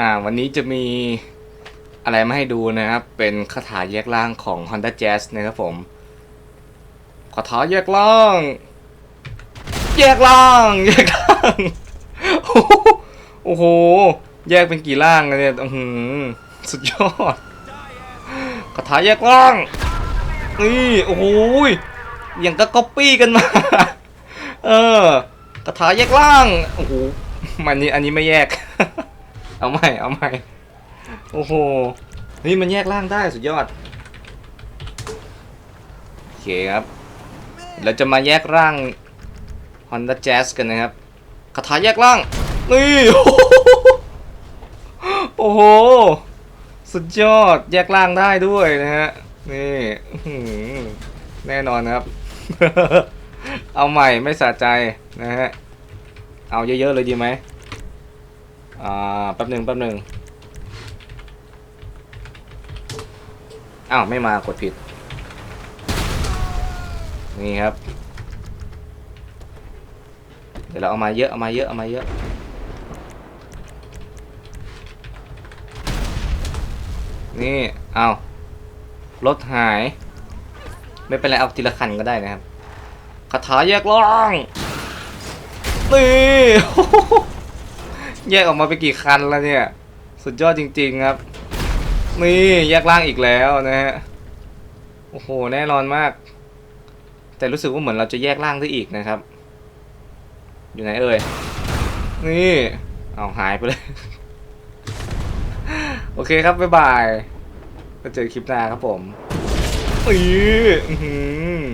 อ่า วันนี้จะมีอะไรมาให้ดูนะครับ เป็นคาถาแยกล่างของ Honda Jazz นะครับผมคาถาแยกล่าง แยกล่าง แยกล่าง โอ้โหโโหแยกเป็นกี่ล่างกันเนี่ยอือหือสุดยอดคาถาแยกล่าง นี่โอ้โหยอย่างก็ก๊อปปี้กันมา เออคาถาแยกล่าง โอ้โหมันนี้อันนี้ไม่แยก เอาใหม่ เอาใหม่ โอ้โห นี่มันแยกล่างได้สุดยอด โอเคครับ เราจะมาแยกร่าง Honda Jazz กันนะครับคาถาแยกล่าง นี่ โอ้โห สุดยอด แยกล่างได้ด้วยนะฮะ นี่แน่นอนครับ เอาใหม่ไม่สะใจนะฮะ เอาเยอะๆเลยดีไหม อ่าแป๊บหนึ่งแป๊บหนึ่งอ้าว ไม่มากดผิด นี่ครับ เดี๋ยวเราเอามาเยอะ เอามาเยอะ เอามาเยอะ นี่เอารถหาย ไม่เป็นไร เอาทีละคันก็ได้นะครับคาถาแยกล่าง นี่ แยกออกมาไปกี่คันแล้วเนี่ย สุดยอดจริง ๆครับ นี่แยกล่างอีกแล้วนะฮะ โอ้โห แน่นอนมาก แต่รู้สึกว่าเหมือนเราจะแยกล่างได้อีกนะครับ อยู่ไหนเอ่ย นี่ เอาหายไปเลย โอเคครับ บ๊ายบาย ก็เจอคลิปหน้าครับผมอือหือ